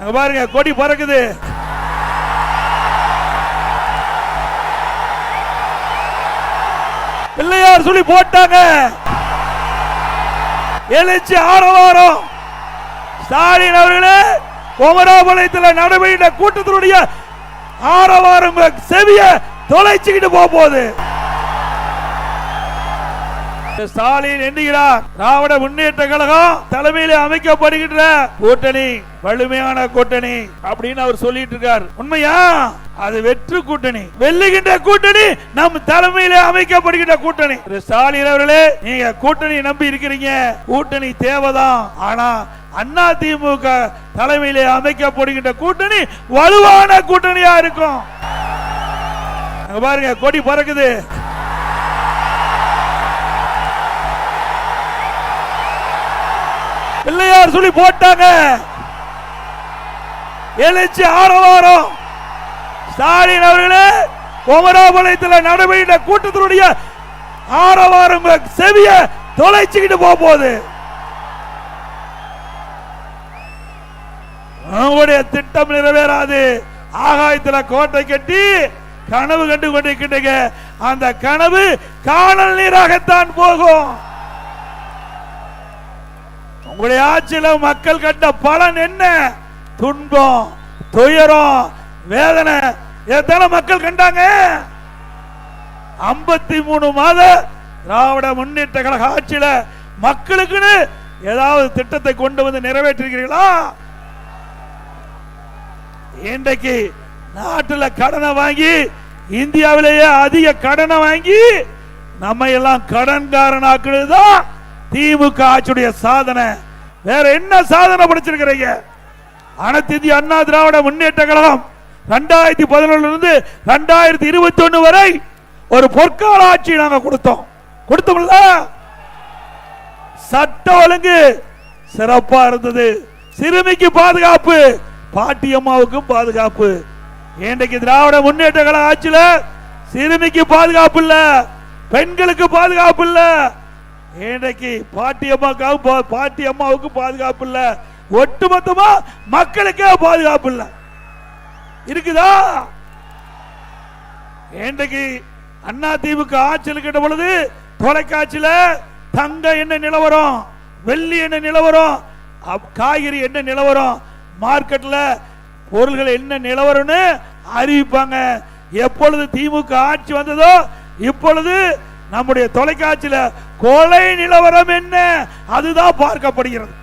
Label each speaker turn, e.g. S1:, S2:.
S1: அங்க பாருங்க கொடி பறக்குது. பிள்ளையார் சொல்லி போட்டாங்க. எழுச்சி ஆரவாரம். ஸ்டாலின் அவர்களே குமராபாளையத்தில் நடைபெற்ற கூட்டத்தினுடைய ஆரவாரம் செவிய தொலைச்சுக்கிட்டு போக போகுது. ஸ்டாலின் எண்ணுகிறார் திராவிட முன்னேற்ற கழகம் தலைமையில அமைக்கப்படுகின்ற கூட்டணி வலிமையான கூட்டணி அப்படின்னு அவர் சொல்லிட்டு இருக்கார். உண்மையா? அது வெற்று கூட்டணி. வெல்லுகின்ற கூட்டணி நம் தலைமையில அமைக்கப்படுகின்ற கூட்டணி. ஸ்டாலின் அவர்களே நீங்க கூட்டணி நம்பி இருக்கிறீங்க. கூட்டணி தேவைதான். ஆனா அண்ணா திமுக தலைமையில அமைக்கப்படுகின்ற கூட்டணி வலுவான கூட்டணியா இருக்கும். பாருங்க கொடி பறக்குது. பிள்ளையார் சொல்லி போட்டாங்க. எழுச்சி ஆரவாரம். ஸ்டாலின் அவர்களே குமராபாளையத்தில் நடைபெற்ற கூட்டத்தினுடைய ஆரவாரம் செவிய தொலைச்சுக்கிட்டு போக போகுது. உங்களுடைய திட்டம் நிறைவேறாது. ஆகாயத்தில் கோட்டை கட்டி கனவு கண்டு கொண்டிருக்கின்றீங்க அந்த கனவு காணல் நீராகத்தான் போகும். உங்களுடைய ஆட்சியில மக்கள் கண்ட பலன் என்ன? துன்பம் துயரம் வேதனை. எத்தனை மக்கள் கண்டாங்க? ஐம்பத்தி மூணு மாத திராவிட முன்னேற்ற கழக ஆட்சியில மக்களுக்குன்னு ஏதாவது திட்டத்தை கொண்டு வந்து நிறைவேற்றிருக்கிறீர்களா? இன்றைக்கு நாட்டில் கடனை வாங்கி இந்தியாவிலேயே அதிக கடனை வாங்கி நம்ம எல்லாம் கடன்காரனாக்குறது தான் திமுக ஆட்சியுடைய சாதனை. வேற என்ன சாதனை படிச்சிருக்கிறீங்க? அனைத்து இந்திய அண்ணா திராவிட முன்னேற்ற கழகம் ரெண்டாயிரத்தி பதினொன்னுல இருந்து ரெண்டாயிரத்தி இருபத்தி ஒண்ணு வரை ஒரு பொற்கால ஆட்சி நாங்க கொடுத்தோம். கொடுத்தோம்ல? சட்ட ஒழுங்கு சிறப்பா இருந்தது. சிறுமிக்கு பாதுகாப்பு பாட்டியம்மாவுக்கும் பாதுகாப்பு. இன்றைக்கு திராவிட முன்னேற்ற கழக ஆட்சியில சிறுமிக்கு பாதுகாப்பு இல்ல பெண்களுக்கு பாதுகாப்பு இல்லை இன்றைக்கு பாட்டியம்மாவுக்கு பாட்டி அம்மாவுக்கு பாதுகாப்பு இல்ல. ஒட்டுமொத்தமா மக்களுக்கே பாதுகாப்பு இல்ல. இருக்குதா? இன்றைக்கு அண்ணா தீவுக்கு ஆட்சியில் கிட்ட பொழுது தொலைக்காட்சியில தங்க என்ன நிலவரம் வெள்ளி என்ன நிலவரம் அப்- காய்கறி என்ன நிலவரம் மார்க்கெட்ல பொருள்கள் என்ன நிலவரம்னு அறிவிப்பாங்க. எப்பொழுது திமுக ஆட்சி வந்ததோ இப்பொழுது நம்முடைய தொலைக்காட்சியில கொலை நிலவரம் என்ன? அதுதான் பார்க்கப்படுகிறது.